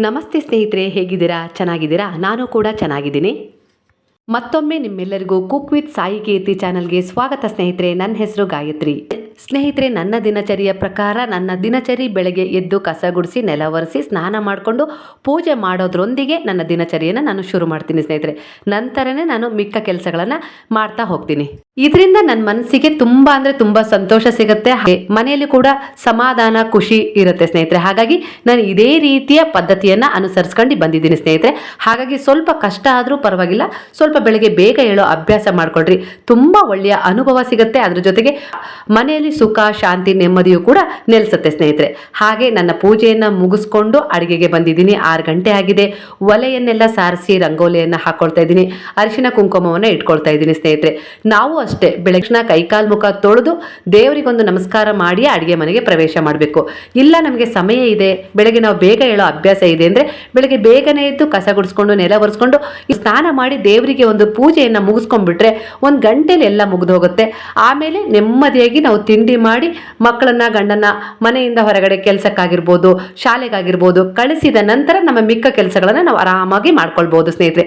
ನಮಸ್ತೆ ಸ್ನೇಹಿತರೆ, ಹೇಗಿದ್ದೀರಾ? ಚೆನ್ನಾಗಿದ್ದೀರಾ? ನಾನು ಕೂಡ ಚೆನ್ನಾಗಿದ್ದೀನಿ. ಮತ್ತೊಮ್ಮೆ ನಿಮ್ಮೆಲ್ಲರಿಗೂ ಕುಕ್ ವಿತ್ ಸಾಯಿ ಕೀರ್ತಿ ಚಾನಲ್ಗೆ ಸ್ವಾಗತ ಸ್ನೇಹಿತರೆ. ನನ್ನ ಹೆಸರು ಗಾಯತ್ರಿ. ಸ್ನೇಹಿತರೆ, ನನ್ನ ದಿನಚರಿಯ ಪ್ರಕಾರ ನನ್ನ ದಿನಚರಿ ಬೆಳಗ್ಗೆ ಎದ್ದು ಕಸ ಗುಡಿಸಿ ನೆಲ ಒರೆಸಿ ಸ್ನಾನ ಮಾಡಿಕೊಂಡು ಪೂಜೆ ಮಾಡೋದ್ರೊಂದಿಗೆ ನನ್ನ ದಿನಚರಿಯನ್ನು ನಾನು ಶುರು ಮಾಡ್ತೀನಿ ಸ್ನೇಹಿತರೆ. ನಂತರನೇ ನಾನು ಮಿಕ್ಕ ಕೆಲಸಗಳನ್ನು ಮಾಡ್ತಾ ಹೋಗ್ತೀನಿ. ಇದರಿಂದ ನನ್ನ ಮನಸ್ಸಿಗೆ ತುಂಬ ಅಂದರೆ ತುಂಬ ಸಂತೋಷ ಸಿಗುತ್ತೆ. ಮನೆಯಲ್ಲಿ ಕೂಡ ಸಮಾಧಾನ, ಖುಷಿ ಇರುತ್ತೆ ಸ್ನೇಹಿತರೆ. ಹಾಗಾಗಿ ನಾನು ಇದೇ ರೀತಿಯ ಪದ್ಧತಿಯನ್ನು ಅನುಸರಿಸ್ಕೊಂಡು ಬಂದಿದ್ದೀನಿ ಸ್ನೇಹಿತರೆ. ಹಾಗಾಗಿ ಸ್ವಲ್ಪ ಕಷ್ಟ ಆದರೂ ಪರವಾಗಿಲ್ಲ. ಸ್ವಲ್ಪ ಬೆಳಗ್ಗೆ ಬೇಗ ಹೇಳೋ ಅಭ್ಯಾಸ ಮಾಡ್ಕೊಳ್ರಿ. ತುಂಬ ಒಳ್ಳೆಯ ಅನುಭವ ಸಿಗುತ್ತೆ. ಅದ್ರ ಜೊತೆಗೆ ಮನೆಯಲ್ಲಿ ಸುಖ, ಶಾಂತಿ, ನೆಮ್ಮದಿಯು ಕೂಡ ನೆಲೆಸುತ್ತೆ ಸ್ನೇಹಿತರೆ. ಹಾಗೆ ನನ್ನ ಪೂಜೆಯನ್ನು ಮುಗಿಸ್ಕೊಂಡು ಅಡುಗೆಗೆ ಬಂದಿದ್ದೀನಿ. ಆರು ಗಂಟೆ ಆಗಿದೆ. ಒಲೆಯನ್ನೆಲ್ಲ ಸಾರಿಸಿ ರಂಗೋಲಿಯನ್ನು ಹಾಕೊಳ್ತಾ ಇದ್ದೀನಿ. ಅರಿಶಿನ ಕುಂಕುಮವನ್ನು ಇಟ್ಕೊಳ್ತಾ ಇದ್ದೀನಿ ಸ್ನೇಹಿತರೆ. ನಾವು ಅಷ್ಟೇ ಬೆಳಗ್ನ ಕೈಕಾಲು ಮುಖ ತೊಳೆದು ದೇವರಿಗೊಂದು ನಮಸ್ಕಾರ ಮಾಡಿ ಅಡುಗೆ ಮನೆಗೆ ಪ್ರವೇಶ ಮಾಡಬೇಕು. ಇಲ್ಲ, ನಮಗೆ ಸಮಯ ಇದೆ. ಬೆಳಗ್ಗೆ ನಾವು ಬೇಗ ಹೇಳೋ ಅಭ್ಯಾಸ ಇದೆ ಅಂದರೆ ಬೆಳಗ್ಗೆ ಬೇಗನೆ ಎದ್ದು ಕಸ ಗುಡಿಸ್ಕೊಂಡು, ನೆಲ ಒರೆಸ್ಕೊಂಡು ಸ್ನಾನ ಮಾಡಿ ದೇವರಿಗೆ ಒಂದು ಪೂಜೆಯನ್ನು ಮುಗಿಸ್ಕೊಂಡ್ಬಿಟ್ರೆ ಒಂದು ಗಂಟೆಲಿ ಎಲ್ಲ ಮುಗಿದು ಹೋಗುತ್ತೆ ಆಮೇಲೆ ನೆಮ್ಮದಿಯಾಗಿ ನಾವು ಮಾಡಿ ಮಕ್ಕಳನ್ನ, ಗಂಡನ್ನ ಮನೆಯಿಂದ ಹೊರಗಡೆ ಕೆಲಸಕ್ಕಾಗಿರ್ಬೋದು, ಶಾಲೆಗಾಗಿರ್ಬೋದು ಕಳಿಸಿದ ನಂತರ ನಮ್ಮ ಮಿಕ್ಕ ಕೆಲಸಗಳನ್ನು ನಾವು ಆರಾಮಾಗಿ ಮಾಡ್ಕೊಳ್ಬಹುದು ಸ್ನೇಹಿತರೆ.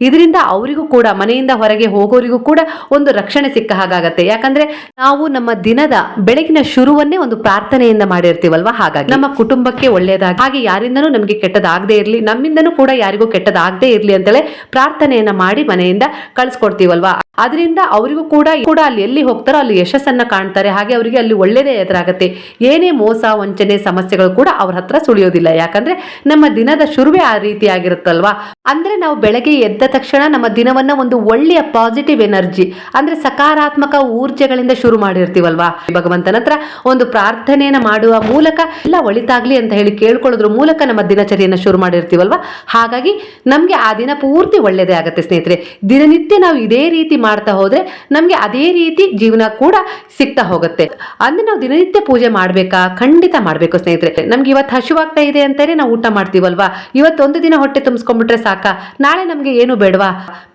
ಇದರಿಂದ ಅವರಿಗೂ ಕೂಡ, ಮನೆಯಿಂದ ಹೊರಗೆ ಹೋಗೋರಿಗೂ ಕೂಡ ಒಂದು ರಕ್ಷಣೆ ಸಿಕ್ಕ ಹಾಗಾಗತ್ತೆ. ಯಾಕಂದ್ರೆ ನಾವು ನಮ್ಮ ದಿನದ ಬೆಳಗಿನ ಶುರುವನ್ನೇ ಒಂದು ಪ್ರಾರ್ಥನೆಯಿಂದ ಮಾಡಿರ್ತೀವಲ್ವಾ? ಹಾಗಾಗಿ ನಮ್ಮ ಕುಟುಂಬಕ್ಕೆ ಒಳ್ಳೆಯದಾಗಿ ಹಾಗೆ ಯಾರಿಂದನೂ ನಮಗೆ ಕೆಟ್ಟದಾಗದೇ ಇರಲಿ, ನಮ್ಮಿಂದನೂ ಕೂಡ ಯಾರಿಗೂ ಕೆಟ್ಟದಾಗದೇ ಇರಲಿ ಅಂತೇಳಿ ಪ್ರಾರ್ಥನೆಯನ್ನ ಮಾಡಿ ಮನೆಯಿಂದ ಕಳಿಸ್ಕೊಡ್ತೀವಲ್ವಾ? ಅದರಿಂದ ಅವರಿಗೂ ಕೂಡ ಕೂಡ ಅಲ್ಲಿ ಎಲ್ಲಿ ಹೋಗ್ತಾರೋ ಅಲ್ಲಿ ಯಶಸ್ಸನ್ನ ಕಾಣ್ತಾರೆ. ಹಾಗೆ ಅವರಿಗೆ ಅಲ್ಲಿ ಒಳ್ಳೆಯದೇ ಎದುರಾಗತ್ತೆ. ಏನೇ ಮೋಸ, ವಂಚನೆ, ಸಮಸ್ಯೆಗಳು ಕೂಡ ಅವ್ರ ಹತ್ರ ಸುಳಿಯೋದಿಲ್ಲ. ಯಾಕಂದ್ರೆ ನಮ್ಮ ದಿನದ ಶುರುವೇ ಆ ರೀತಿ ಆಗಿರುತ್ತಲ್ವಾ? ಅಂದ್ರೆ ನಾವು ಬೆಳಗ್ಗೆ ಎದ್ದ ತಕ್ಷಣ ನಮ್ಮ ದಿನವನ್ನ ಒಂದು ಒಳ್ಳೆಯ ಪಾಸಿಟಿವ್ ಎನರ್ಜಿ ಅಂದ್ರೆ ಸಕಾರಾತ್ಮಕ ಊರ್ಜೆಗಳಿಂದ ಶುರು ಮಾಡಿರ್ತೀವಲ್ವಾ? ಭಗವಂತನ ಹತ್ರ ಒಂದು ಪ್ರಾರ್ಥನೆಯನ್ನ ಮಾಡುವ ಮೂಲಕ ಎಲ್ಲ ಒಳಿತಾಗ್ಲಿ ಅಂತ ಹೇಳಿ ಕೇಳ್ಕೊಳ್ಳೋದ್ರ ಮೂಲಕ ನಮ್ಮ ದಿನಚರಿಯನ್ನ ಶುರು ಮಾಡಿರ್ತೀವಲ್ವಾ? ಹಾಗಾಗಿ ನಮ್ಗೆ ಆ ದಿನ ಪೂರ್ತಿ ಒಳ್ಳೆಯದೇ ಆಗುತ್ತೆ ಸ್ನೇಹಿತರೆ. ದಿನನಿತ್ಯ ನಾವು ಇದೇ ರೀತಿ ಮಾಡ್ತಾ ಹೋದ್ರೆ ನಮ್ಗೆ ಅದೇ ರೀತಿ ಜೀವನ ಕೂಡ ಸಿಗ್ತಾ ಹೋಗುತ್ತೆ. ಅಂದ್ರೆ ನಾವು ದಿನನಿತ್ಯ ಪೂಜೆ ಮಾಡ್ಬೇಕಾ? ಖಂಡಿತ ಮಾಡ್ಬೇಕು ಸ್ನೇಹಿತರೆ. ನಮ್ಗೆ ಇವತ್ತು ಹಸಿವಾಗ್ತಾ ಇದೆ ಅಂತಾನೆ ನಾವು ಊಟ ಮಾಡ್ತೀವಲ್ವಾ? ಇವತ್ತೊಂದು ದಿನ ಹೊಟ್ಟೆ ತುಂಬಿಸ್ಕೊಂಡ್ಬಿಟ್ರೆ ಸಾಕ? ನಾಳೆ ನಮ್ಗೆ ಏನು ಬೇಡವಾ?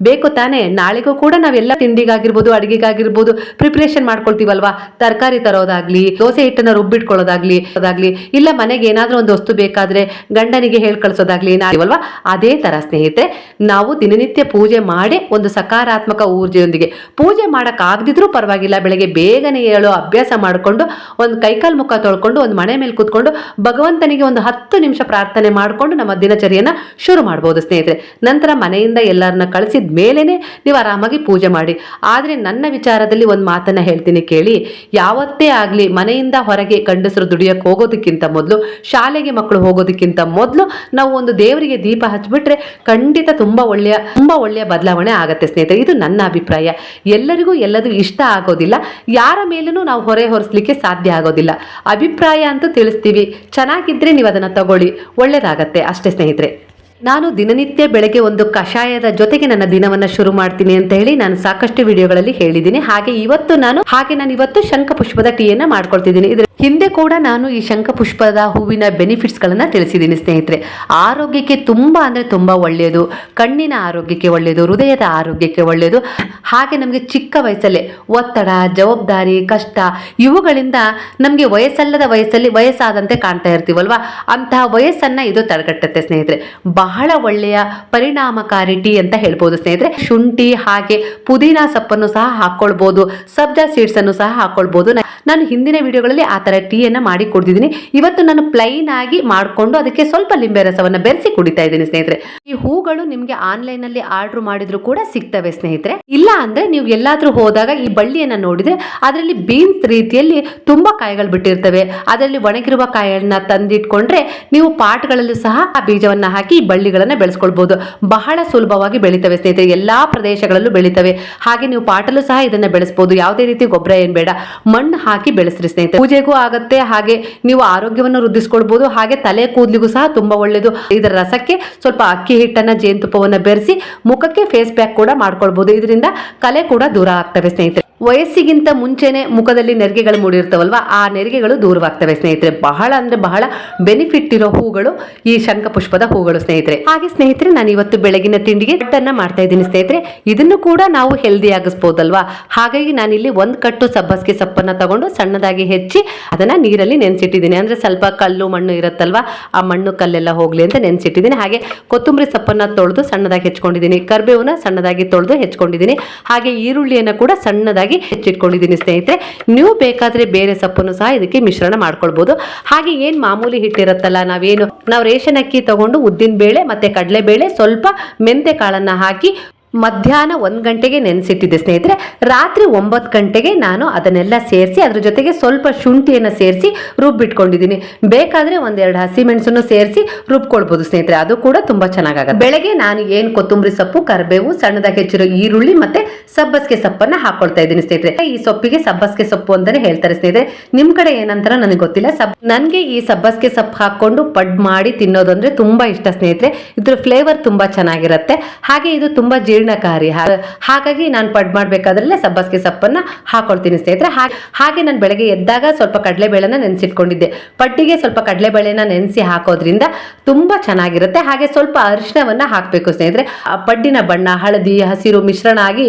ಬೇಕು ತಾನೇ. ನಾಳೆಗೂ ಕೂಡ ನಾವೆಲ್ಲ ತಿಂಡಿಗಾಗಿರ್ಬೋದು, ಅಡಿಗೆಗಾಗಿರ್ಬೋದು ಪ್ರಿಪ್ರೇಷನ್ ಮಾಡ್ಕೊಳ್ತೀವಲ್ವಾ? ತರಕಾರಿ ತರೋದಾಗ್ಲಿ, ದೋಸೆ ಹಿಟ್ಟನ್ನ ರುಬ್ಬಿಟ್ಕೊಳ್ಳೋದಾಗ್ಲಿ ಅದಾಗ್ಲಿ ಇಲ್ಲ ಮನೆಗೆ ಏನಾದ್ರೂ ಒಂದು ವಸ್ತು ಬೇಕಾದ್ರೆ ಗಂಡನಿಗೆ ಹೇಳ್ ಕಳ್ಸೋದಾಗ್ಲಿ ಅಲ್ವಾ ಅದೇ ತರ ಸ್ನೇಹಿತರೆ, ನಾವು ದಿನನಿತ್ಯ ಪೂಜೆ ಮಾಡಿ ಒಂದು ಸಕಾರಾತ್ಮಕ ಊರ್ಜೆಯೊಂದಿಗೆ. ಪೂಜೆ ಮಾಡಕ್ ಆಗದಿದ್ರೂ ಪರವಾಗಿಲ್ಲ, ಬೆಳಗ್ಗೆ ಬೇಗನೆ ಹೇಳೋ ಅಭ್ಯಾಸ ಮಾಡಿಕೊಂಡು, ಒಂದು ಕೈಕಾಲು ಮುಖ ತೊಳ್ಕೊಂಡು, ಒಂದು ಮನೆ ಮೇಲೆ ಕೂತ್ಕೊಂಡು, ಭಗವಂತನಿಗೆ ಒಂದು ಹತ್ತು ನಿಮಿಷ ಪ್ರಾರ್ಥನೆ ಮಾಡಿಕೊಂಡು ನಮ್ಮ ದಿನಚರಿಯನ್ನು ಶುರು ಮಾಡ್ಬೋದು ಸ್ನೇಹಿತರೆ. ನಂತರ ಮನೆಯಿಂದ ಎಲ್ಲರನ್ನ ಕಳಿಸಿದ ಮೇಲೇ ನೀವು ಆರಾಮಾಗಿ ಪೂಜೆ ಮಾಡಿ. ಆದರೆ ನನ್ನ ವಿಚಾರದಲ್ಲಿ ಒಂದು ಮಾತನ್ನು ಹೇಳ್ತೀನಿ ಕೇಳಿ. ಯಾವತ್ತೇ ಆಗಲಿ ಮನೆಯಿಂದ ಹೊರಗೆ ಗಂಡಸರು ದುಡಿಯೋಕ್ಕೆ ಹೋಗೋದಕ್ಕಿಂತ ಮೊದಲು, ಶಾಲೆಗೆ ಮಕ್ಕಳು ಹೋಗೋದಕ್ಕಿಂತ ಮೊದಲು ನಾವು ಒಂದು ದೇವರಿಗೆ ದೀಪ ಹಚ್ಚಿಬಿಟ್ರೆ ಖಂಡಿತ ತುಂಬ ಒಳ್ಳೆಯ ತುಂಬ ಒಳ್ಳೆಯ ಬದಲಾವಣೆ ಆಗುತ್ತೆ ಸ್ನೇಹಿತರೆ. ಇದು ನನ್ನ ಅಭಿಪ್ರಾಯ. ಎಲ್ಲರಿಗೂ ಎಲ್ಲದೂ ಇಷ್ಟ ಆಗೋದಿಲ್ಲ. ಯಾರ ಮೇಲೂ ನಾವು ಹೊರೆ ಹೊರಿಸ್ಲಿಕ್ಕೆ ಸಾಧ್ಯ ಆಗೋದಿಲ್ಲ. ಅಭಿಪ್ರಾಯ ಅಂತೂ ತಿಳಿಸ್ತೀವಿ. ಚೆನ್ನಾಗಿದ್ರೆ ನೀವು ಅದನ್ನ ತಗೊಳ್ಳಿ. ಒಳ್ಳೇದಾಗತ್ತೆ. ಅಷ್ಟೇ ಸ್ನೇಹಿತರೆ. ನಾನು ದಿನನಿತ್ಯ ಬೆಳಗ್ಗೆ ಒಂದು ಕಷಾಯದ ಜೊತೆಗೆ ನನ್ನ ದಿನವನ್ನ ಶುರು ಮಾಡ್ತೀನಿ ಅಂತ ಹೇಳಿ ನಾನು ಸಾಕಷ್ಟು ವಿಡಿಯೋಗಳಲ್ಲಿ ಹೇಳಿದ್ದೀನಿ. ಹಾಗೆ ಇವತ್ತು ನಾನು, ಹಾಗೆ ನಾನು ಇವತ್ತು ಶಂಖಪುಷ್ಪದ ಟೀಯನ್ನ ಮಾಡ್ಕೊಳ್ತಿದ್ದೀನಿ. ಇದ್ರ ಹಿಂದೆ ಕೂಡ ನಾನು ಈ ಶಂಖಪುಷ್ಪದ ಹೂವಿನ ಬೆನಿಫಿಟ್ಸ್ ಗಳನ್ನ ತಿಳಿಸಿದ್ದೀನಿ ಸ್ನೇಹಿತರೆ. ಆರೋಗ್ಯಕ್ಕೆ ತುಂಬಾ ಅಂದ್ರೆ ತುಂಬಾ ಒಳ್ಳೆಯದು. ಕಣ್ಣಿನ ಆರೋಗ್ಯಕ್ಕೆ ಒಳ್ಳೆಯದು, ಹೃದಯದ ಆರೋಗ್ಯಕ್ಕೆ ಒಳ್ಳೆಯದು. ಹಾಗೆ ನಮಗೆ ಚಿಕ್ಕ ವಯಸ್ಸಲ್ಲೇ ಒತ್ತಡ, ಜವಾಬ್ದಾರಿ, ಕಷ್ಟ ಇವುಗಳಿಂದ ನಮಗೆ ವಯಸ್ಸಲ್ಲದ ವಯಸ್ಸಲ್ಲಿ ವಯಸ್ಸಾದಂತೆ ಕಾಣ್ತಾ ಇರ್ತೀವಲ್ವಾ? ಅಂತಹ ವಯಸ್ಸನ್ನ ಇದು ತಡೆಗಟ್ಟುತ್ತೆ ಸ್ನೇಹಿತರೆ. ಬಹಳ ಒಳ್ಳೆಯ ಪರಿಣಾಮಕಾರಿ ಟೀ ಅಂತ ಹೇಳ್ಬೋದು ಸ್ನೇಹಿತರೆ. ಶುಂಠಿ, ಹಾಗೆ ಪುದೀನಾ ಸೊಪ್ಪನ್ನು ಸಹ ಹಾಕೊಳ್ಬಹುದು ಸಬ್ಜಾ ಸೀಡ್ಸ್ ಅನ್ನು ಸಹ ಹಾಕೊಳ್ಬಹುದು ನಾನು ಹಿಂದಿನ ವಿಡಿಯೋಗಳಲ್ಲಿ ಆ ತರ ಟೀಯನ್ನ ಮಾಡಿ ಕುಡಿದಿದ್ದೀನಿ ಇವತ್ತು ನಾನು ಪ್ಲೈನ್ ಆಗಿ ಮಾಡಿಕೊಂಡು ಅದಕ್ಕೆ ಸ್ವಲ್ಪ ಲಿಂಬೆ ರಸವನ್ನು ಬೆರೆಸಿ ಕುಡಿತಾ ಇದ್ದೀನಿ ಸ್ನೇಹಿತರೆ. ಈ ಹೂಗಳು ನಿಮಗೆ ಆನ್ಲೈನ್ ಅಲ್ಲಿ ಆರ್ಡರ್ ಮಾಡಿದ್ರು ಕೂಡ ಸಿಗ್ತವೆ ಸ್ನೇಹಿತರೆ. ಇಲ್ಲ ಅಂದ್ರೆ ನೀವು ಎಲ್ಲಾದ್ರೂ ಹೋದಾಗ ಈ ಬಳ್ಳಿಯನ್ನ ನೋಡಿದ್ರೆ ಅದರಲ್ಲಿ ಬೀನ್ಸ್ ರೀತಿಯಲ್ಲಿ ತುಂಬಾ ಕಾಯಿಗಳು ಬಿಟ್ಟಿರ್ತವೆ. ಅದರಲ್ಲಿ ಒಣಗಿರುವ ಕಾಯಿಗಳನ್ನ ತಂದಿಟ್ಕೊಂಡ್ರೆ ನೀವು ಪಾಟ್ಗಳಲ್ಲೂ ಸಹ ಆ ಬೀಜವನ್ನ ಹಾಕಿ ಬಳ್ಳಿಗಳನ್ನ ಬೆಳೆಸ್ಕೊಳ್ಬಹುದು ಬಹಳ ಸುಲಭವಾಗಿ ಬೆಳಿತವೆ ಸ್ನೇಹಿತರೆ. ಎಲ್ಲಾ ಪ್ರದೇಶಗಳಲ್ಲೂ ಬೆಳಿತವೆ. ಹಾಗೆ ನೀವು ಪಾಟಲು ಸಹ ಇದನ್ನ ಬೆಳೆಸಬಹುದು ಯಾವುದೇ ರೀತಿ ಗೊಬ್ಬರ ಏನ್ ಬೇಡ. ಮಣ್ಣು ಹಾಕಿ ಬೆಳೆಸ್ರಿ ಸ್ನೇಹಿತರೆ. ಪೂಜೆಗೂ ಆಗತ್ತೆ. ಹಾಗೆ ನೀವು ಆರೋಗ್ಯವನ್ನು ವೃದ್ಧಿಸ್ಕೊಳ್ಬಹುದು ಹಾಗೆ ತಲೆ ಕೂದಲಿಗೂ ಸಹ ತುಂಬಾ ಒಳ್ಳೆಯದು ಇದರ ರಸಕ್ಕೆ ಸ್ವಲ್ಪ ಅಕ್ಕಿ ಹಿಟ್ಟನ್ನ, ಜೇನುತುಪ್ಪವನ್ನು ಬೆರೆಸಿ ಮುಖಕ್ಕೆ ಫೇಸ್ ಪ್ಯಾಕ್ ಕೂಡ ಮಾಡ್ಕೊಳ್ಬಹುದು ಇದರಿಂದ ಕಲೆ ಕೂಡ ದೂರ ಆಗ್ತವೆ ಸ್ನೇಹಿತರೆ. ವಯಸ್ಸಿಗಿಂತ ಮುಂಚೆನೆ ಮುಖದಲ್ಲಿ ನೆರಿಗೆಗಳು ಮೂಡಿರ್ತವಲ್ವಾ ಆ ನೆರಿಗೆಗಳು ದೂರವಾಗ್ತವೆ ಸ್ನೇಹಿತರೆ. ಬಹಳ ಅಂದ್ರೆ ಬಹಳ ಬೆನಿಫಿಟ್ ಇರೋ ಹೂಗಳು, ಈ ಶಂಖಪುಷ್ಪದ ಹೂಗಳು ಸ್ನೇಹಿತರೆ. ಹಾಗೆ ಸ್ನೇಹಿತರೆ, ನಾನು ಇವತ್ತು ಬೆಳಗಿನ ತಿಂಡಿಗೆ ಕಟ್ಟನ್ನ ಮಾಡ್ತಾ ಇದ್ದೀನಿ ಸ್ನೇಹಿತರೆ. ಇದನ್ನು ಕೂಡ ನಾವು ಹೆಲ್ದಿ ಆಗಿಸ್ಬೋದಲ್ವಾ? ಹಾಗಾಗಿ ನಾನಿಲ್ಲಿ ಒಂದು ಕಟ್ಟು ಸಬ್ಬಸ್ಗೆ ಸೊಪ್ಪನ್ನ ತಗೊಂಡು ಸಣ್ಣದಾಗಿ ಹೆಚ್ಚಿ ಅದನ್ನ ನೀರಲ್ಲಿ ನೆನೆಸಿಟ್ಟಿದ್ದೀನಿ. ಅಂದ್ರೆ ಸ್ವಲ್ಪ ಕಲ್ಲು ಮಣ್ಣು ಇರುತ್ತಲ್ವಾ, ಆ ಮಣ್ಣು ಕಲ್ಲೆಲ್ಲ ಹೋಗ್ಲಿ ಅಂತ ನೆನೆಸಿಟ್ಟಿದ್ದೀನಿ. ಹಾಗೆ ಕೊತ್ತಂಬರಿ ಸೊಪ್ಪನ್ನ ತೊಳೆದು ಸಣ್ಣದಾಗಿ ಹೆಚ್ಕೊಂಡಿದ್ದೀನಿ. ಕರ್ಬೇವನ್ನ ಸಣ್ಣದಾಗಿ ತೊಳೆದು ಹೆಚ್ಕೊಂಡಿದ್ದೀನಿ. ಹಾಗೆ ಈರುಳ್ಳಿಯನ್ನು ಕೂಡ ಸಣ್ಣದಾಗಿ ಹೆಚ್ಚಿಟ್ಕೊಂಡಿದ್ದೀನಿ ಸ್ನೇಹಿತರೆ. ನೀವು ಬೇಕಾದ್ರೆ ಬೇರೆ ಸೊಪ್ಪನ್ನು ಸಹ ಇದಕ್ಕೆ ಮಿಶ್ರಣ ಮಾಡ್ಕೊಳ್ಬೋದು. ಹಾಗೆ ಏನು ಮಾಮೂಲಿ ಹಿಟ್ಟಿರುತ್ತಲ್ಲ, ನಾವೇನು, ನಾವು ರೇಷನ್ ಅಕ್ಕಿ ತಗೊಂಡು ಉದ್ದಿನ ಬೇಳೆ ಮತ್ತೆ ಕಡಲೆಬೇಳೆ ಸ್ವಲ್ಪ ಮೆಂತೆ ಕಾಳನ್ನು ಹಾಕಿ ಮಧ್ಯಾಹ್ನ ಒಂದು ಗಂಟೆಗೆ ನೆನೆಸಿಟ್ಟಿದ್ದೆ ಸ್ನೇಹಿತರೆ. ರಾತ್ರಿ ಒಂಬತ್ತು ಗಂಟೆಗೆ ನಾನು ಅದನ್ನೆಲ್ಲ ಸೇರಿಸಿ, ಅದ್ರ ಜೊತೆಗೆ ಸ್ವಲ್ಪ ಶುಂಠಿಯನ್ನು ಸೇರಿಸಿ ರುಬ್ಬಿಟ್ಕೊಂಡಿದ್ದೀನಿ. ಬೇಕಾದರೆ ಒಂದೆರಡು ಹಸಿಮೆಣಸನ್ನು ಸೇರಿಸಿ ರುಬ್ಕೊಳ್ಬೋದು ಸ್ನೇಹಿತರೆ. ಅದು ಕೂಡ ತುಂಬ ಚೆನ್ನಾಗಾಗುತ್ತೆ. ಬೆಳಗ್ಗೆ ನಾನು ಏನು ಕೊತ್ತಂಬರಿ ಸೊಪ್ಪು, ಕರಿಬೇವು, ಸಣ್ಣದಾಗಿ ಹೆಚ್ಚಿರೋ ಈರುಳ್ಳಿ ಮತ್ತೆ ಸಬ್ಬಸ್ಗೆ ಸೊಪ್ಪನ್ನು ಹಾಕ್ಕೊಳ್ತಾ ಇದ್ದೀನಿ ಸ್ನೇಹಿತರೆ. ಈ ಸೊಪ್ಪಿಗೆ ಸಬ್ಬಸ್ಗೆ ಸೊಪ್ಪು ಅಂತಾನೆ ಹೇಳ್ತಾರೆ ಸ್ನೇಹಿತರೆ. ನಿಮ್ಮ ಕಡೆ ಏನಂತಾರ ನನಗೆ ಗೊತ್ತಿಲ್ಲ. ಸಬ್ ನನಗೆ ಈ ಸಬ್ಬಸ್ಗೆ ಸೊಪ್ಪು ಹಾಕೊಂಡು ಪಡ್ ಮಾಡಿ ತಿನ್ನೋದು ಅಂದರೆ ತುಂಬ ಇಷ್ಟ ಸ್ನೇಹಿತರೆ. ಇದ್ರ ಫ್ಲೇವರ್ ತುಂಬ ಚೆನ್ನಾಗಿರುತ್ತೆ. ಹಾಗೆ ಇದು ತುಂಬಾ ಜೀರ್ಣಕಾರಿ. ಹಾಗಾಗಿ ನಾನು ಪಡ್ ಮಾಡ್ಬೇಕಾದ್ರಲ್ಲೇ ಸಬ್ಬಸ್ಗೆ ಸೊಪ್ಪನ್ನು ಹಾಕೊಳ್ತೀನಿ ಸ್ನೇಹಿತರೆ. ಹಾಗೆ ನಾನು ಬೆಳಗ್ಗೆ ಎದ್ದಾಗ ಸ್ವಲ್ಪ ಕಡಲೆಬೇಳೆನ ನೆನೆಸಿಟ್ಕೊಂಡಿದ್ದೆ. ಪಡ್ಡಿಗೆ ಸ್ವಲ್ಪ ಕಡಲೆಬೇಳೆನ ನೆನೆಸಿ ಹಾಕೋದ್ರಿಂದ ತುಂಬ ಚೆನ್ನಾಗಿರುತ್ತೆ. ಹಾಗೆ ಸ್ವಲ್ಪ ಅರಿಶಿನವನ್ನ ಹಾಕಬೇಕು ಸ್ನೇಹಿತರೆ. ಪಡ್ಡಿನ ಬಣ್ಣ, ಹಳದಿ, ಹಸಿರು ಮಿಶ್ರಣ ಆಗಿ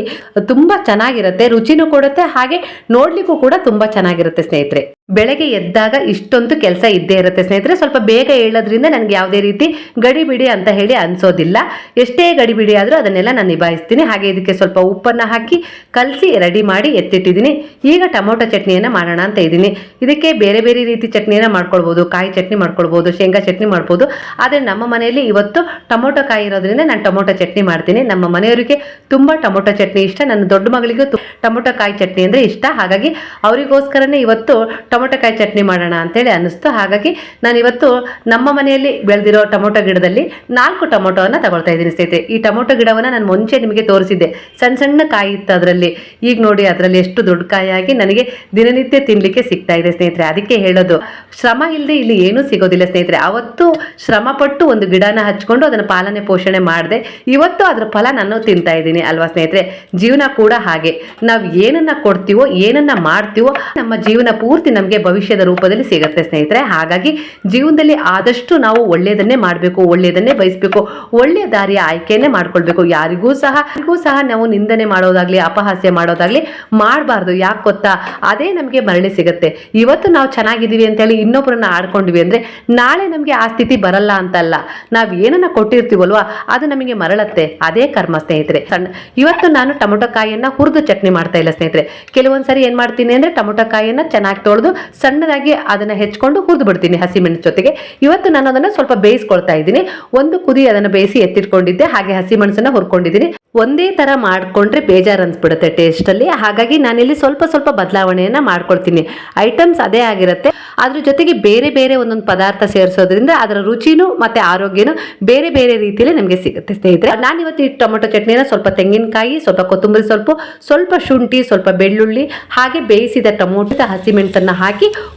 ತುಂಬ ಚೆನ್ನಾಗಿರುತ್ತೆ. ರುಚಿನೂ ಕೊಡುತ್ತೆ. ಹಾಗೆ ನೋಡ್ಲಿಕ್ಕೂ ಕೂಡ ತುಂಬ ಚೆನ್ನಾಗಿರುತ್ತೆ ಸ್ನೇಹಿತರೆ. ಬೆಳಗ್ಗೆ ಎದ್ದಾಗ ಇಷ್ಟೊಂದು ಕೆಲಸ ಇದ್ದೇ ಇರುತ್ತೆ ಸ್ನೇಹಿತರೆ. ಸ್ವಲ್ಪ ಬೇಗ ಹೇಳೋದ್ರಿಂದ ನನಗೆ ಯಾವುದೇ ರೀತಿ ಗಡಿಬಿಡಿ ಅಂತ ಹೇಳಿ ಅನ್ಸೋದಿಲ್ಲ. ಎಷ್ಟೇ ಗಡಿಬಿಡಿ ಆದರೂ ಅದನ್ನೆಲ್ಲ ನಾನು ನಿಭಾಯಿಸ್ತೀನಿ. ಹಾಗೆ ಇದಕ್ಕೆ ಸ್ವಲ್ಪ ಉಪ್ಪನ್ನು ಹಾಕಿ ಕಲಸಿ ರೆಡಿ ಮಾಡಿ ಎತ್ತಿಟ್ಟಿದ್ದೀನಿ. ಈಗ ಟೊಮೊಟೊ ಚಟ್ನಿಯನ್ನು ಮಾಡೋಣ ಅಂತ ಇದ್ದೀನಿ. ಇದಕ್ಕೆ ಬೇರೆ ಬೇರೆ ರೀತಿ ಚಟ್ನಿಯನ್ನು ಮಾಡ್ಕೊಳ್ಬೋದು. ಕಾಯಿ ಚಟ್ನಿ ಮಾಡ್ಕೊಳ್ಬೋದು, ಶೇಂಗಾ ಚಟ್ನಿ ಮಾಡ್ಬೋದು. ಆದರೆ ನಮ್ಮ ಮನೆಯಲ್ಲಿ ಇವತ್ತು ಟೊಮೊಟೊ ಕಾಯಿ ಇರೋದ್ರಿಂದ ನಾನು ಟೊಮೊಟೊ ಚಟ್ನಿ ಮಾಡ್ತೀನಿ. ನಮ್ಮ ಮನೆಯವರಿಗೆ ತುಂಬ ಟೊಮೊಟೊ ಚಟ್ನಿ ಇಷ್ಟ. ನನ್ನ ದೊಡ್ಡ ಮಗಳಿಗೂ ಟೊಮೊಟೊ ಕಾಯಿ ಚಟ್ನಿ ಅಂದರೆ ಇಷ್ಟ. ಹಾಗಾಗಿ ಅವರಿಗೋಸ್ಕರನೇ ಇವತ್ತು ಟೊಮೊಟೊ ಕಾಯಿ ಚಟ್ನಿ ಮಾಡೋಣ ಅಂತೇಳಿ ಅನ್ನಿಸ್ತು. ಹಾಗಾಗಿ ನಾನು ಇವತ್ತು ನಮ್ಮ ಮನೆಯಲ್ಲಿ ಬೆಳೆದಿರೋ ಟೊಮೊಟೊ ಗಿಡದಲ್ಲಿ ನಾಲ್ಕು ಟೊಮೊಟೊವನ್ನು ತಗೊಳ್ತಾ ಇದ್ದೀನಿ ಸ್ನೇಹಿತರೆ. ಈ ಟೊಮೊಟೊ ಗಿಡವನ್ನು ನಾನು ಮುಂಚೆ ನಿಮಗೆ ತೋರಿಸಿದ್ದೆ. ಸಣ್ಣ ಸಣ್ಣ ಕಾಯಿ ಇತ್ತು ಅದರಲ್ಲಿ. ಈಗ ನೋಡಿ ಅದರಲ್ಲಿ ಎಷ್ಟು ದೊಡ್ಡ ಕಾಯಾಗಿ ನನಗೆ ದಿನನಿತ್ಯ ತಿನ್ನಲಿಕ್ಕೆ ಸಿಗ್ತಾ ಇದೆ ಸ್ನೇಹಿತರೆ. ಅದಕ್ಕೆ ಹೇಳೋದು, ಶ್ರಮ ಇಲ್ಲದೆ ಇಲ್ಲಿ ಏನೂ ಸಿಗೋದಿಲ್ಲ ಸ್ನೇಹಿತರೆ. ಅವತ್ತು ಶ್ರಮ ಪಟ್ಟು ಒಂದು ಗಿಡನ ಹಚ್ಕೊಂಡು ಅದನ್ನು ಪಾಲನೆ ಪೋಷಣೆ ಮಾಡಿದೆ. ಇವತ್ತು ಅದರ ಫಲ ನಾನು ತಿಂತಾ ಇದ್ದೀನಿ ಅಲ್ವಾ ಸ್ನೇಹಿತರೆ? ಜೀವನ ಕೂಡ ಹಾಗೆ. ನಾವು ಏನನ್ನ ಕೊಡ್ತೀವೋ, ಏನನ್ನ ಮಾಡ್ತೀವೋ, ನಮ್ಮ ಜೀವನ ಪೂರ್ತಿ ನಮಗೆ ಭವಿಷ್ಯದ ರೂಪದಲ್ಲಿ ಸಿಗುತ್ತೆ ಸ್ನೇಹಿತರೆ. ಹಾಗಾಗಿ ಜೀವನದಲ್ಲಿ ಆದಷ್ಟು ನಾವು ಒಳ್ಳೆಯದನ್ನೇ ಮಾಡಬೇಕು, ಒಳ್ಳೆಯದನ್ನೇ ಬಯಸಬೇಕು, ಒಳ್ಳೆಯ ದಾರಿಯ ಆಯ್ಕೆಯನ್ನೇ ಮಾಡ್ಕೊಳ್ಬೇಕು. ಯಾರಿಗೂ ಸಹ ಯಾರಿಗೂ ಸಹ ನಾವು ನಿಂದನೆ ಮಾಡೋದಾಗ್ಲಿ, ಅಪಹಾಸ್ಯ ಮಾಡೋದಾಗ್ಲಿ ಮಾಡಬಾರ್ದು. ಯಾಕೆ ಗೊತ್ತಾ? ಅದೇ ನಮಗೆ ಮರಳಿ ಸಿಗುತ್ತೆ. ಇವತ್ತು ನಾವು ಚೆನ್ನಾಗಿದ್ದೀವಿ ಅಂತೇಳಿ ಇನ್ನೊಬ್ಬರನ್ನ ಆಡ್ಕೊಂಡ್ವಿ ಅಂದರೆ ನಾಳೆ ನಮಗೆ ಆ ಸ್ಥಿತಿ ಬರಲ್ಲ ಅಂತಲ್ಲ. ನಾವು ಏನನ್ನ ಕೊಟ್ಟಿರ್ತೀವಲ್ವಾ, ಅದು ನಮಗೆ ಮರಳತ್ತೆ. ಅದೇ ಕರ್ಮ ಸ್ನೇಹಿತರೆ. ಸಣ್ಣ, ಇವತ್ತು ನಾನು ಟೊಮೊಟೊ ಕಾಯಿಯನ್ನ ಹುರಿದು ಚಟ್ನಿ ಮಾಡ್ತಾ ಇಲ್ಲ ಸ್ನೇಹಿತರೆ. ಕೆಲವೊಂದ್ಸರಿ ಏನು ಮಾಡ್ತೀನಿ ಅಂದ್ರೆ ಟೊಮೊಟೊ ಕಾಯಿಯನ್ನ ಚೆನ್ನಾಗಿ ತೊಳೆದು ಸಣ್ಣದಾಗಿ ಅದನ್ನ ಹೆಚ್ಕೊಂಡು ಹುರಿದು ಬಿಡ್ತೀನಿ ಹಸಿಮೆಣಸು ಜೊತೆಗೆ. ಇವತ್ತು ನಾನು ಅದನ್ನ ಸ್ವಲ್ಪ ಬೇಯಿಸ್ಕೊಳ್ತಾ ಇದ್ದೀನಿ. ಒಂದು ಕುದಿ ಅದನ್ನ ಬೇಯಿಸಿ ಎತ್ತಿಟ್ಕೊಂಡಿದ್ದೆ, ಹಾಗೆ ಹಸಿಮೆಣಸನ್ನು ಹುರ್ಕೊಂಡಿದ್ದೀನಿ. ಒಂದೇ ತರ ಮಾಡ್ಕೊಂಡ್ರೆ ಬೇಜಾರು ಅನ್ಸ್ಬಿಡುತ್ತೆ ಟೇಸ್ಟ್ ಅಲ್ಲಿ ಹಾಗಾಗಿ ನಾನಿಲ್ಲಿ ಸ್ವಲ್ಪ ಸ್ವಲ್ಪ ಬದಲಾವಣೆಯನ್ನ ಮಾಡ್ಕೊಳ್ತೀನಿ. ಐಟಮ್ಸ್ ಅದೇ ಆಗಿರುತ್ತೆ. ಅದ್ರ ಜೊತೆಗೆ ಬೇರೆ ಬೇರೆ ಒಂದೊಂದು ಪದಾರ್ಥ ಸೇರಿಸೋದ್ರಿಂದ ಅದರ ರುಚಿನೂ ಮತ್ತೆ ಆರೋಗ್ಯನೂ ಬೇರೆ ಬೇರೆ ರೀತಿಯಲ್ಲಿ ನಮಗೆ ಸಿಗುತ್ತೆ ಸ್ನೇಹಿತರೆ. ನಾನು ಇವತ್ತು ಈ ಟೊಮೊಟೊ ಚಟ್ನಿನ ಸ್ವಲ್ಪ ತೆಂಗಿನಕಾಯಿ, ಸ್ವಲ್ಪ ಕೊತ್ತಂಬರಿ ಸ್ವಲ್ಪ ಸ್ವಲ್ಪ ಶುಂಠಿ, ಸ್ವಲ್ಪ ಬೆಳ್ಳುಳ್ಳಿ, ಹಾಗೆ ಬೇಯಿಸಿದ ಟೊಮೊಟೊ, ಹಸಿಮೆಣಸನ್ನ ಹಾಕಿ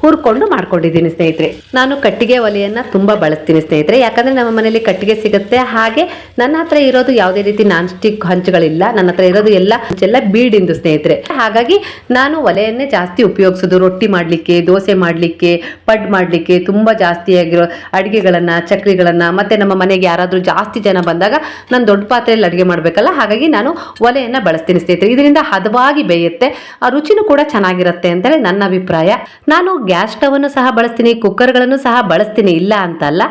ಹುರ್ಕೊಂಡು ಮಾಡ್ಕೊಂಡಿದ್ದೀನಿ ಸ್ನೇಹಿತರೆ. ನಾನು ಕಟ್ಟಿಗೆ ಒಲೆಯನ್ನ ತುಂಬಾ ಬಳಸ್ತೀನಿ ಸ್ನೇಹಿತರೆ. ಯಾಕಂದ್ರೆ ನಮ್ಮ ಮನೆಯಲ್ಲಿ ಕಟ್ಟಿಗೆ ಸಿಗುತ್ತೆ. ಹಾಗೆ ನನ್ನ ಹತ್ರ ಇರೋದು ಯಾವುದೇ ರೀತಿ ನಾನ್ ಸ್ಟಿಕ್ ಹಂಚುಗಳಿಲ್ಲ. ನನ್ನ ಹತ್ರ ಇರೋದು ಎಲ್ಲ ಹಂಚೆಲ್ಲ ಬೀಡಿಂದು ಸ್ನೇಹಿತರೆ. ಹಾಗಾಗಿ ನಾನು ಒಲೆಯನ್ನೇ ಜಾಸ್ತಿ ಉಪಯೋಗಿಸೋದು. ರೊಟ್ಟಿ ಮಾಡಲಿಕ್ಕೆ, ದೋಸೆ ಮಾಡಲಿಕ್ಕೆ, ಪಡ್ ಮಾಡಲಿಕ್ಕೆ ತುಂಬಾ ಜಾಸ್ತಿ ಆಗಿರೋ ಅಡುಗೆಗಳನ್ನ, ಚಕ್ರಿಗಳನ್ನ, ಮತ್ತೆ ನಮ್ಮ ಮನೆಗೆ ಯಾರಾದರೂ ಜಾಸ್ತಿ ಜನ ಬಂದಾಗ ನಾನು ದೊಡ್ಡ ಪಾತ್ರೆಯಲ್ಲಿ ಅಡುಗೆ ಮಾಡಬೇಕಲ್ಲ. ಹಾಗಾಗಿ ನಾನು ಒಲೆಯನ್ನು ಬಳಸ್ತೀನಿ ಸ್ನೇಹಿತರೆ. ಇದರಿಂದ ಹದವಾಗಿ ಬೇಯುತ್ತೆ. ಆ ರುಚಿನೂ ಕೂಡ ಚೆನ್ನಾಗಿರುತ್ತೆ ಅಂತೇಳಿ ನನ್ನ ಅಭಿಪ್ರಾಯ. ನಾನು ಗ್ಯಾಸ್ ಸ್ಟವ್ ಅನ್ನು ಸಹ ಬಳಸ್ತೀನಿ, ಕುಕ್ಕರ್ಗಳನ್ನು ಸಹ ಬಳಸ್ತೀನಿ, ಇಲ್ಲ ಅಂತಲ್ಲ.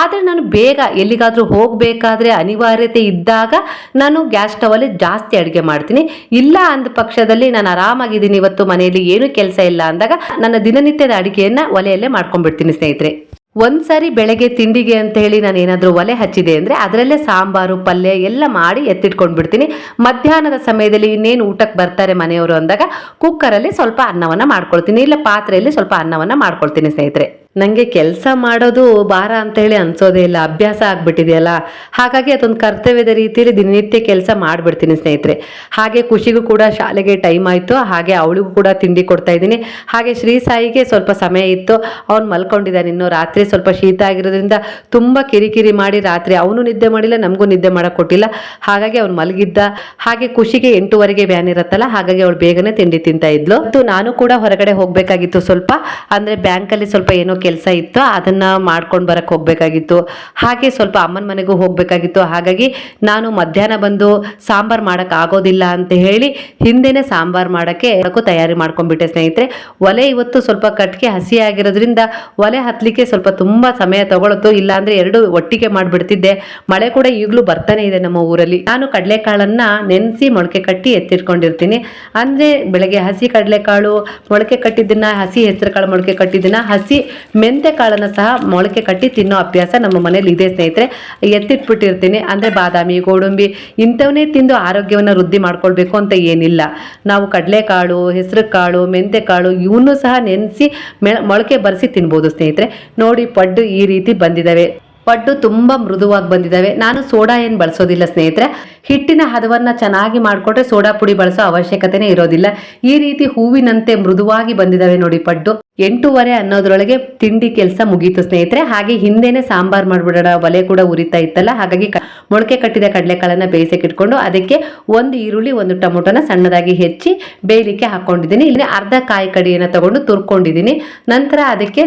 ಆದರೆ ನಾನು ಬೇಗ ಎಲ್ಲಿಗಾದರೂ ಹೋಗಬೇಕಾದ್ರೆ ಅನಿವಾರ್ಯತೆ ಇದ್ದಾಗ ನಾನು ಗ್ಯಾಸ್ ಸ್ಟವ್ ಅಲ್ಲಿ ಜಾಸ್ತಿ ಅಡುಗೆ ಮಾಡ್ತೀನಿ. ಇಲ್ಲ ಅಂದ ಪಕ್ಷದಲ್ಲಿ ನಾನು ಆರಾಮಾಗಿದ್ದೀನಿ, ಇವತ್ತು ಮನೆಯಲ್ಲಿ ಏನು ಕೆಲಸ ಇಲ್ಲ ಅಂದಾಗ ನನ್ನ ದಿನನಿತ್ಯದ ಅಡುಗೆಯನ್ನು ಒಲೆಯಲ್ಲೇ ಮಾಡ್ಕೊಂಡ್ಬಿಡ್ತೀನಿ ಸ್ನೇಹಿತರೆ. ಒಂದ್ಸಾರಿ ಬೆಳಗ್ಗೆ ತಿಂಡಿಗೆ ಅಂತ ಹೇಳಿ ನಾನು ಏನಾದರೂ ಒಲೆ ಹಚ್ಚಿದೆ ಅಂದರೆ ಅದರಲ್ಲೇ ಸಾಂಬಾರು, ಪಲ್ಯ ಎಲ್ಲ ಮಾಡಿ ಎತ್ತಿಟ್ಕೊಂಡು ಬಿಡ್ತೀನಿ ಮಧ್ಯಾಹ್ನದ ಸಮಯದಲ್ಲಿ ಇನ್ನೇನು ಊಟಕ್ಕೆ ಬರ್ತಾರೆ ಮನೆಯವರು ಅಂದಾಗ ಕುಕ್ಕರಲ್ಲಿ ಸ್ವಲ್ಪ ಅನ್ನವನ್ನು ಮಾಡ್ಕೊಳ್ತೀನಿ. ಇಲ್ಲ ಪಾತ್ರೆಯಲ್ಲಿ ಸ್ವಲ್ಪ ಅನ್ನವನ್ನು ಮಾಡ್ಕೊಳ್ತೀನಿ ಸ್ನೇಹಿತರೆ. ನನಗೆ ಕೆಲಸ ಮಾಡೋದು ಭಾರ ಅಂತ ಹೇಳಿ ಅನ್ಸೋದೇ ಇಲ್ಲ, ಅಭ್ಯಾಸ ಆಗ್ಬಿಟ್ಟಿದೆಯಲ್ಲ. ಹಾಗಾಗಿ ಅದೊಂದು ಕರ್ತವ್ಯದ ರೀತಿಯಲ್ಲಿ ದಿನನಿತ್ಯ ಕೆಲಸ ಮಾಡಿಬಿಡ್ತೀನಿ ಸ್ನೇಹಿತರೆ. ಹಾಗೆ ಖುಷಿಗೂ ಕೂಡ ಶಾಲೆಗೆ ಟೈಮ್ ಆಯಿತು, ಹಾಗೆ ಅವಳಿಗೂ ಕೂಡ ತಿಂಡಿ ಕೊಡ್ತಾ ಇದ್ದೀನಿ. ಹಾಗೆ ಶ್ರೀ ಸಾಯಿಗೆ ಸ್ವಲ್ಪ ಸಮಯ ಇತ್ತು, ಅವ್ನು ಮಲ್ಕೊಂಡಿದ್ದಾನೆ ಇನ್ನು ರಾತ್ರಿ ಸ್ವಲ್ಪ ಶೀತ ಆಗಿರೋದ್ರಿಂದ ತುಂಬ ಕಿರಿಕಿರಿ ಮಾಡಿ ರಾತ್ರಿ ಅವನು ನಿದ್ದೆ ಮಾಡಿಲ್ಲ, ನಮಗೂ ನಿದ್ದೆ ಮಾಡೋಕ್ಕೊಟ್ಟಿಲ್ಲ ಹಾಗಾಗಿ ಅವ್ನು ಮಲಗಿದ್ದ. ಹಾಗೆ ಖುಷಿಗೆ ಎಂಟೂವರೆಗೆ ವ್ಯಾನ್ ಇರುತ್ತಲ್ಲ, ಹಾಗಾಗಿ ಅವಳು ಬೇಗನೆ ತಿಂಡಿ ತಿಂತಾ ಇದ್ಲು. ಮತ್ತು ನಾನು ಕೂಡ ಹೊರಗಡೆ ಹೋಗಬೇಕಾಗಿತ್ತು ಸ್ವಲ್ಪ, ಅಂದರೆ ಬ್ಯಾಂಕಲ್ಲಿ ಸ್ವಲ್ಪ ಏನೋ ಕೆಲಸ ಇತ್ತು, ಅದನ್ನ ಮಾಡ್ಕೊಂಡು ಬರಕ್ಕೆ ಹೋಗಬೇಕಾಗಿತ್ತು. ಹಾಗೆ ಸ್ವಲ್ಪ ಅಮ್ಮನ ಮನೆಗೂ ಹೋಗಬೇಕಾಗಿತ್ತು. ಹಾಗಾಗಿ ನಾನು ಮಧ್ಯಾಹ್ನ ಬಂದು ಸಾಂಬಾರು ಮಾಡಕ್ ಆಗೋದಿಲ್ಲ ಅಂತ ಹೇಳಿ ಹಿಂದೆನೇ ಸಾಂಬಾರು ಮಾಡಕ್ಕೆ ತಯಾರಿ ಮಾಡ್ಕೊಂಡ್ಬಿಟ್ಟೆ ಸ್ನೇಹಿತರೆ. ಒಲೆ ಇವತ್ತು ಸ್ವಲ್ಪ ಕಟ್ಗೆ ಹಸಿ ಆಗಿರೋದ್ರಿಂದ ಒಲೆ ಹತ್ತಲಿಕ್ಕೆ ಸ್ವಲ್ಪ ತುಂಬ ಸಮಯ ತಗೊಳತ್ತು. ಇಲ್ಲ ಅಂದ್ರೆ ಎರಡು ಒಟ್ಟಿಗೆ ಮಾಡ್ಬಿಡ್ತಿದ್ದೆ. ಮಳೆ ಕೂಡ ಈಗಲೂ ಬರ್ತಾನೆ ಇದೆ ನಮ್ಮ ಊರಲ್ಲಿ. ನಾನು ಕಡಲೆಕಾಳನ್ನ ನೆನೆಸಿ ಮೊಳಕೆ ಕಟ್ಟಿ ಎತ್ತಿಟ್ಕೊಂಡಿರ್ತೀನಿ. ಅಂದರೆ ಬೆಳಗ್ಗೆ ಹಸಿ ಕಡಲೆಕಾಳು ಮೊಳಕೆ ಕಟ್ಟಿದ್ದನ್ನ, ಹಸಿ ಹೆಸರು ಕಾಳು ಮೊಳಕೆ ಕಟ್ಟಿದ್ದನ್ನ ಹಸಿ ಮೆಂತೆ ಕಾಳನ್ನ ಸಹ ಮೊಳಕೆ ಕಟ್ಟಿ ತಿನ್ನೋ ಅಭ್ಯಾಸ ನಮ್ಮ ಮನೇಲಿ ಇದೆ, ಸ್ನೇಹಿತರೆ. ಎತ್ತಿಟ್ಬಿಟ್ಟಿರ್ತೀನಿ. ಅಂದರೆ ಬಾದಾಮಿ, ಗೋಡಂಬಿ, ಇಂಥವನ್ನೇ ತಿಂದು ಆರೋಗ್ಯವನ್ನು ವೃದ್ಧಿ ಮಾಡ್ಕೊಳ್ಬೇಕು ಅಂತ ಏನಿಲ್ಲ. ನಾವು ಕಡಲೆಕಾಳು ಹೆಸರು ಕಾಳು ಮೆಂತೆ ಕಾಳು ಇವನ್ನೂ ಸಹ ನೆನೆಸಿ ಮೊಳಕೆ ಬರೆಸಿ ತಿನ್ಬೋದು, ಸ್ನೇಹಿತರೆ. ನೋಡಿ ಪಡ್ಡು ಈ ರೀತಿ ಬಂದಿದ್ದಾವೆ. ಪಡ್ಡು ತುಂಬ ಮೃದುವಾಗಿ ಬಂದಿದ್ದಾವೆ. ನಾನು ಸೋಡಾ ಏನು ಬಳಸೋದಿಲ್ಲ ಸ್ನೇಹಿತರೆ. ಹಿಟ್ಟಿನ ಹದವನ್ನು ಚೆನ್ನಾಗಿ ಮಾಡಿಕೊಟ್ರೆ ಸೋಡಾ ಪುಡಿ ಬಳಸೋ ಅವಶ್ಯಕತೆನೇ ಇರೋದಿಲ್ಲ. ಈ ರೀತಿ ಹೂವಿನಂತೆ ಮೃದುವಾಗಿ ಬಂದಿದ್ದಾವೆ ನೋಡಿ ಪಡ್ಡು ಎಂಟೂವರೆ ಅನ್ನೋದ್ರೊಳಗೆ ತಿಂಡಿ ಕೆಲಸ ಮುಗೀತು ಸ್ನೇಹಿತರೆ. ಹಾಗೆ ಹಿಂದೆನೆ ಸಾಂಬಾರ್ ಮಾಡ್ಬಿಡೋಣ. ಒಲೆ ಕೂಡ ಉರಿತಾ ಇತ್ತಲ್ಲ, ಹಾಗಾಗಿ ಮೊಳಕೆ ಕಟ್ಟಿದ ಕಡಲೆಕಾಳನ್ನ ಬೇಯಿಸಕ್ಕೆ ಇಟ್ಕೊಂಡು ಅದಕ್ಕೆ ಒಂದು ಈರುಳ್ಳಿ, ಒಂದು ಟೊಮೊಟೊನ ಸಣ್ಣದಾಗಿ ಹೆಚ್ಚಿ ಬೇಯಲಿಕ್ಕೆ ಹಾಕೊಂಡಿದ್ದೀನಿ ಇಲ್ಲಿ ಅರ್ಧ ಕಾಯಿ ಕಡಿಯನ್ನು ತಗೊಂಡು ತುರ್ಕೊಂಡಿದ್ದೀನಿ. ನಂತರ ಅದಕ್ಕೆ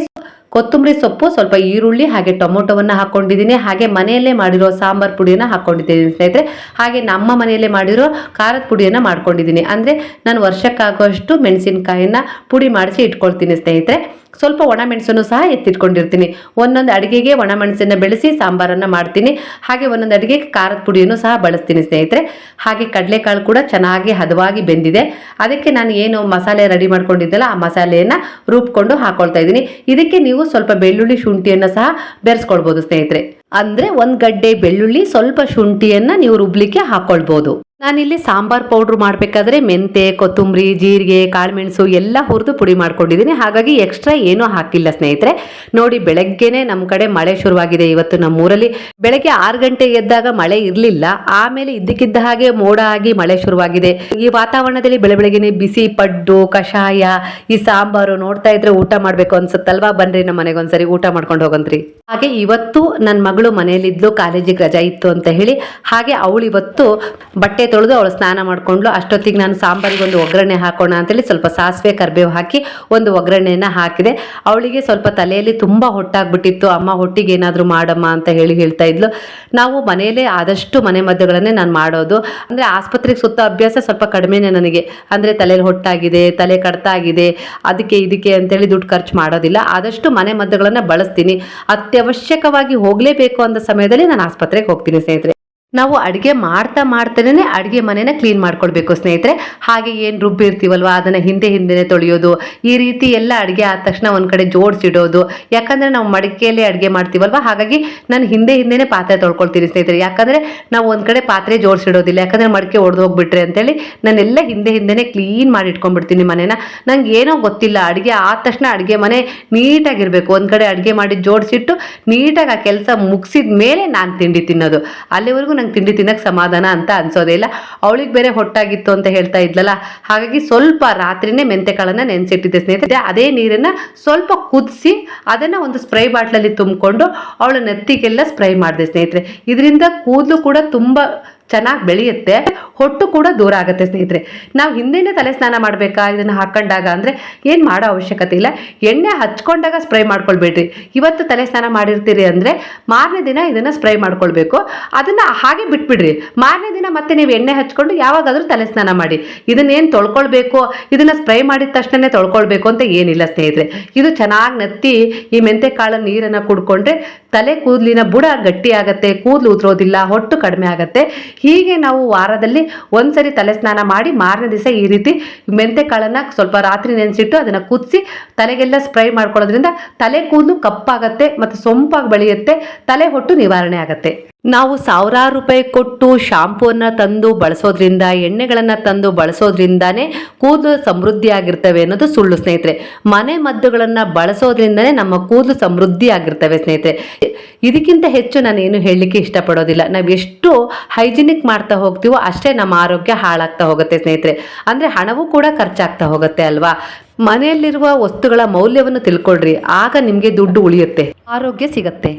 ಕೊತ್ತಂಬರಿ ಸೊಪ್ಪು, ಸ್ವಲ್ಪ ಈರುಳ್ಳಿ ಹಾಗೆ ಟೊಮೊಟೊವನ್ನು ಹಾಕ್ಕೊಂಡಿದ್ದೀನಿ ಹಾಗೆ ಮನೆಯಲ್ಲೇ ಮಾಡಿರೋ ಸಾಂಬಾರ್ ಪುಡಿಯನ್ನು ಹಾಕೊಂಡಿದ್ದೀನಿ ಸ್ನೇಹಿತರೆ. ಹಾಗೆ ನಮ್ಮ ಮನೆಯಲ್ಲೇ ಮಾಡಿರೋ ಖಾರದ ಪುಡಿಯನ್ನು ಮಾಡ್ಕೊಂಡಿದ್ದೀನಿ. ಅಂದರೆ ನಾನು ವರ್ಷಕ್ಕಾಗುವಷ್ಟು ಮೆಣಸಿನಕಾಯಿಯನ್ನು ಪುಡಿ ಮಾಡಿಸಿ ಇಟ್ಕೊಳ್ತೀನಿ ಸ್ನೇಹಿತರೆ. ಸ್ವಲ್ಪ ಒಣಮೆಣಸನ್ನು ಸಹ ಎತ್ತಿಟ್ಕೊಂಡಿರ್ತೀನಿ. ಒಂದೊಂದು ಅಡುಗೆಗೆ ಒಣಮೆಣಸನ್ನು ಬೆಳೆಸಿ ಸಾಂಬಾರನ್ನು ಮಾಡ್ತೀನಿ. ಹಾಗೆ ಒಂದೊಂದು ಅಡುಗೆಗೆ ಖಾರದ ಪುಡಿಯನ್ನು ಸಹ ಬಳಸ್ತೀನಿ ಸ್ನೇಹಿತರೆ. ಹಾಗೆ ಕಡಲೆಕಾಳು ಕೂಡ ಚೆನ್ನಾಗಿ ಹದವಾಗಿ ಬೆಂದಿದೆ. ಅದಕ್ಕೆ ನಾನು ಏನು ಮಸಾಲೆ ರೆಡಿ ಮಾಡ್ಕೊಂಡಿದ್ದಲ್ಲ ಆ ಮಸಾಲೆಯನ್ನು ರುಬ್ಕೊಂಡು ಹಾಕೊಳ್ತಾ ಇದ್ದೀನಿ. ಇದಕ್ಕೆ ನೀವು ಸ್ವಲ್ಪ ಬೆಳ್ಳುಳ್ಳಿ ಶುಂಠಿಯನ್ನು ಸಹ ಬೆರೆಸ್ಕೊಳ್ಬೋದು ಸ್ನೇಹಿತರೆ. ಅಂದರೆ ಒಂದು ಗಡ್ಡೆ ಬೆಳ್ಳುಳ್ಳಿ ಸ್ವಲ್ಪ ಶುಂಠಿಯನ್ನು ನೀವು ರುಬ್ಲಿಕ್ಕೆ ಹಾಕೊಳ್ಬೋದು. ನಾನಿಲ್ಲಿ ಸಾಂಬಾರ್ ಪೌಡ್ರ್ ಮಾಡಬೇಕಾದ್ರೆ ಮೆಂತೆ ಕೊತ್ತಂಬರಿ, ಜೀರಿಗೆ, ಕಾಳುಮೆಣಸು ಎಲ್ಲ ಹುರಿದು ಪುಡಿ ಮಾಡ್ಕೊಂಡಿದ್ದೀನಿ. ಹಾಗಾಗಿ ಎಕ್ಸ್ಟ್ರಾ ಏನೂ ಹಾಕಿಲ್ಲ ಸ್ನೇಹಿತರೆ. ನೋಡಿ, ಬೆಳಗ್ಗೆನೆ ನಮ್ಮ ಕಡೆ ಮಳೆ ಶುರುವಾಗಿದೆ ಇವತ್ತು ನಮ್ಮೂರಲ್ಲಿ. ಬೆಳಗ್ಗೆ ಆರು ಗಂಟೆ ಎದ್ದಾಗ ಮಳೆ ಇರಲಿಲ್ಲ. ಆಮೇಲೆ ಇದ್ದಕ್ಕಿದ್ದ ಹಾಗೆ ಮೋಡ ಆಗಿ ಮಳೆ ಶುರುವಾಗಿದೆ. ಈ ವಾತಾವರಣದಲ್ಲಿ ಬೆಳೆ ಬೆಳಗ್ಗೆನೆ ಬಿಸಿ ಪಡ್ಡು, ಕಷಾಯ, ಈ ಸಾಂಬಾರು ನೋಡ್ತಾ ಇದ್ರೆ ಊಟ ಮಾಡಬೇಕು ಅನ್ಸುತ್ತಲ್ವಾ? ಬನ್ರಿ, ನಮ್ಮ ಮನೆಗೆ ಒಂದ್ಸರಿ ಊಟ ಮಾಡ್ಕೊಂಡು ಹೋಗಂತ್ರಿ. ಹಾಗೆ ಇವತ್ತು ನನ್ನ ಮಗಳು ಮನೆಯಲ್ಲಿದ್ಲು, ಕಾಲೇಜಿಗೆ ರಜಾ ಇತ್ತು ಅಂತ ಹೇಳಿ. ಹಾಗೆ ಅವಳು ಇವತ್ತು ಬಟ್ಟೆ ತೊಳೆದು ಅವಳು ಸ್ನಾನ ಮಾಡ್ಕೊಂಡ್ಲು ಅಷ್ಟೊತ್ತಿಗೆ ನಾನು ಸಾಂಬಾರಿಗೆ ಒಂದು ಒಗ್ಗರಣೆ ಹಾಕೋಣ ಅಂತೇಳಿ ಸ್ವಲ್ಪ ಸಾಸಿವೆ, ಕರಿಬೇವು ಹಾಕಿ ಒಂದು ಒಗ್ಗರಣೆಯನ್ನು ಹಾಕಿದೆ. ಅವಳಿಗೆ ಸ್ವಲ್ಪ ತಲೆಯಲ್ಲಿ ತುಂಬ ಹೊಟ್ಟಾಗ್ಬಿಟ್ಟಿತ್ತು. ಅಮ್ಮ, ಹೊಟ್ಟಿಗೆ ಏನಾದರೂ ಮಾಡಮ್ಮ ಅಂತ ಹೇಳಿ ಹೇಳ್ತಾ ಇದ್ಲು. ನಾವು ಮನೆಯಲ್ಲೇ ಆದಷ್ಟು ಮನೆ ಮದ್ದುಗಳನ್ನೇ ನಾನು ಮಾಡೋದು. ಅಂದರೆ ಆಸ್ಪತ್ರೆಗೆ ಸುತ್ತ ಅಭ್ಯಾಸ ಸ್ವಲ್ಪ ಕಡಿಮೆನೇ ನನಗೆ. ಅಂದರೆ ತಲೆಯಲ್ಲಿ ಹೊಟ್ಟಾಗಿದೆ, ತಲೆ ಕಡ್ತ ಆಗಿದೆ ಅದಕ್ಕೆ ಇದಕ್ಕೆ ಅಂತೇಳಿ ದುಡ್ಡು ಖರ್ಚು ಮಾಡೋದಿಲ್ಲ. ಆದಷ್ಟು ಮನೆ ಮದ್ದುಗಳನ್ನು ಬಳಸ್ತೀನಿ. ಅತ್ಯವಶ್ಯಕವಾಗಿ ಹೋಗಲೇಬೇಕು ಅಂದ ಸಮಯದಲ್ಲಿ ನಾನು ಆಸ್ಪತ್ರೆಗೆ ಹೋಗ್ತೀನಿ ಸ್ನೇಹಿತರೆ. ನಾವು ಅಡುಗೆ ಮಾಡ್ತಾ ಮಾಡ್ತಾನೆ ಅಡುಗೆ ಮನೆನ ಕ್ಲೀನ್ ಮಾಡ್ಕೊಳ್ಬೇಕು ಸ್ನೇಹಿತರೆ. ಹಾಗೆ ಏನು ರುಬ್ಬಿರ್ತೀವಲ್ವ ಅದನ್ನು ಹಿಂದೆ ಹಿಂದೆನೇ ತೊಳೆಯೋದು. ಈ ರೀತಿ ಎಲ್ಲ ಅಡುಗೆ ಆದ ತಕ್ಷಣ ಒಂದು ಕಡೆ ಜೋಡಿಸಿಡೋದು. ಯಾಕಂದರೆ ನಾವು ಮಡಿಕೆಯಲ್ಲಿ ಅಡುಗೆ ಮಾಡ್ತೀವಲ್ವ? ಹಾಗಾಗಿ ನಾನು ಹಿಂದೆ ಹಿಂದೆನೇ ಪಾತ್ರೆ ತೊಳ್ಕೊಳ್ತೀನಿ ಸ್ನೇಹಿತರೆ. ಯಾಕಂದರೆ ನಾವು ಒಂದು ಕಡೆ ಪಾತ್ರೆ ಜೋಡಿಸಿಡೋದಿಲ್ಲ. ಯಾಕಂದರೆ ಮಡಿಕೆ ಒಡೆದು ಹೋಗ್ಬಿಟ್ರೆ ಅಂತೇಳಿ ನಾನೆಲ್ಲ ಹಿಂದೆ ಹಿಂದೆನೇ ಕ್ಲೀನ್ ಮಾಡಿ ಇಟ್ಕೊಂಡ್ಬಿಡ್ತೀನಿ ಮನೇನ. ನಂಗೆ ಏನೋ ಗೊತ್ತಿಲ್ಲ. ಅಡುಗೆ ಆದ ತಕ್ಷಣ ಅಡುಗೆ ಮನೆ ನೀಟಾಗಿರಬೇಕು. ಒಂದು ಕಡೆ ಅಡುಗೆ ಮಾಡಿ ಜೋಡಿಸಿಟ್ಟು ನೀಟಾಗಿ ಆ ಕೆಲಸ ಮುಗಿಸಿದ ಮೇಲೆ ನಾನು ತಿಂಡಿ ತಿನ್ನೋದು. ಅಲ್ಲಿವರೆಗೂ ನಂಗೆ ತಿಂಡಿ ತಿನ್ನಕ್ಕೆ ಸಮಾಧಾನ ಅಂತ ಅನ್ಸೋದೇ ಇಲ್ಲ. ಅವಳಿಗೆ ಬೇರೆ ಹೊಟ್ಟಾಗಿತ್ತು ಅಂತ ಹೇಳ್ತಾ ಇದ್ಲಲ್ಲ. ಹಾಗಾಗಿ ಸ್ವಲ್ಪ ರಾತ್ರಿನೇ ಮೆಂತೆಕಾಳನ್ನ ನೆನೆಸಿಟ್ಟಿದ್ದೆ ಸ್ನೇಹಿತರೆ. ಅದೇ ನೀರನ್ನ ಸ್ವಲ್ಪ ಕುದಿಸಿ ಅದನ್ನ ಒಂದು ಸ್ಪ್ರೈ ಬಾಟ್ಲಲ್ಲಿ ತುಂಬಿಕೊಂಡು ಅವಳ ನೆತ್ತಿಗೆಲ್ಲ ಸ್ಪ್ರೈ ಮಾಡಿದೆ ಸ್ನೇಹಿತರೆ. ಇದರಿಂದ ಕೂದಲು ಕೂಡ ತುಂಬ ಚೆನ್ನಾಗಿ ಬೆಳೆಯುತ್ತೆ, ಹೊಟ್ಟು ಕೂಡ ದೂರ ಆಗುತ್ತೆ ಸ್ನೇಹಿತರೆ. ನಾವು ಹಿಂದೆನೇ ತಲೆ ಸ್ನಾನ ಮಾಡಬೇಕಾ? ಇದನ್ನು ಹಾಕೊಂಡಾಗ ಅಂದರೆ ಏನು ಮಾಡೋ ಅವಶ್ಯಕತೆ ಇಲ್ಲ. ಎಣ್ಣೆ ಹಚ್ಕೊಂಡಾಗ ಸ್ಪ್ರೈ ಮಾಡ್ಕೊಳ್ಬೇಡ್ರಿ. ಇವತ್ತು ತಲೆ ಸ್ನಾನ ಮಾಡಿರ್ತೀರಿ ಅಂದರೆ ಮಾರನೇ ದಿನ ಇದನ್ನು ಸ್ಪ್ರೈ ಮಾಡ್ಕೊಳ್ಬೇಕು. ಅದನ್ನು ಹಾಗೆ ಬಿಟ್ಬಿಡ್ರಿ. ಮಾರನೇ ದಿನ ಮತ್ತೆ ನೀವು ಎಣ್ಣೆ ಹಚ್ಕೊಂಡು ಯಾವಾಗಾದರೂ ತಲೆ ಸ್ನಾನ ಮಾಡಿ. ಇದನ್ನೇನು ತೊಳ್ಕೊಳ್ಬೇಕು? ಇದನ್ನು ಸ್ಪ್ರೈ ಮಾಡಿದ ತಕ್ಷಣನೇ ತೊಳ್ಕೊಳ್ಬೇಕು ಅಂತ ಏನಿಲ್ಲ ಸ್ನೇಹಿತರೆ. ಇದು ಚೆನ್ನಾಗಿ ನತ್ತಿ ಈ ಮೆಂತೆ ಕಾಳ ನೀರನ್ನು ಕುಡ್ಕೊಂಡ್ರೆ ತಲೆ ಕೂದಲಿನ ಬುಡ ಗಟ್ಟಿ ಆಗತ್ತೆ ಕೂದಲು ಉದುರೋದಿಲ್ಲ, ಹೊಟ್ಟು ಕಡಿಮೆ ಆಗುತ್ತೆ. ಹೀಗೆ ನಾವು ವಾರದಲ್ಲಿ ಒಂದ್ಸರಿ ತಲೆ ಸ್ನಾನ ಮಾಡಿ ಮಾರನೇ ದಿವಸ ಈ ರೀತಿ ಮೆಂತೆ ಕಾಳನ್ನು ಸ್ವಲ್ಪ ರಾತ್ರಿ ನೆನೆಸಿಟ್ಟು ಅದನ್ನು ಕುದಿಸಿ ತಲೆಗೆಲ್ಲ ಸ್ಪ್ರೈ ಮಾಡ್ಕೊಳ್ಳೋದ್ರಿಂದ ತಲೆ ಕೂದಲು ಕಪ್ಪಾಗತ್ತೆ, ಮತ್ತು ಸೊಂಪಾಗಿ ಬೆಳೆಯುತ್ತೆ, ತಲೆ ಹೊಟ್ಟು ನಿವಾರಣೆ ಆಗತ್ತೆ. ನಾವು ಸಾವಿರಾರು ರೂಪಾಯಿ ಕೊಟ್ಟು ಶಾಂಪೂನ ತಂದು ಬಳಸೋದ್ರಿಂದ, ಎಣ್ಣೆಗಳನ್ನು ತಂದು ಬಳಸೋದ್ರಿಂದಾನೇ ಕೂದಲು ಸಮೃದ್ಧಿ ಆಗಿರ್ತವೆ ಅನ್ನೋದು ಸುಳ್ಳು ಸ್ನೇಹಿತರೆ. ಮನೆ ಮದ್ದುಗಳನ್ನು ಬಳಸೋದ್ರಿಂದನೇ ನಮ್ಮ ಕೂದಲು ಸಮೃದ್ಧಿ ಆಗಿರ್ತವೆ ಸ್ನೇಹಿತರೆ. ಇದಕ್ಕಿಂತ ಹೆಚ್ಚು ನಾನು ಏನು ಹೇಳಲಿಕ್ಕೆ ಇಷ್ಟಪಡೋದಿಲ್ಲ. ನಾವು ಎಷ್ಟು ಹೈಜಿನಿಕ್ ಮಾಡ್ತಾ ಹೋಗ್ತೀವೋ ಅಷ್ಟೇ ನಮ್ಮ ಆರೋಗ್ಯ ಹಾಳಾಗ್ತಾ ಹೋಗುತ್ತೆ ಸ್ನೇಹಿತರೆ. ಅಂದರೆ ಹಣವೂ ಕೂಡ ಖರ್ಚಾಗ್ತಾ ಹೋಗುತ್ತೆ ಅಲ್ವಾ? ಮನೆಯಲ್ಲಿರುವ ವಸ್ತುಗಳ ಮೌಲ್ಯವನ್ನು ತಿಳ್ಕೊಳ್ರಿ. ಆಗ ನಿಮಗೆ ದುಡ್ಡು ಉಳಿಯುತ್ತೆ. ಆರೋಗ್ಯ ಸಿಗತ್ತೆ.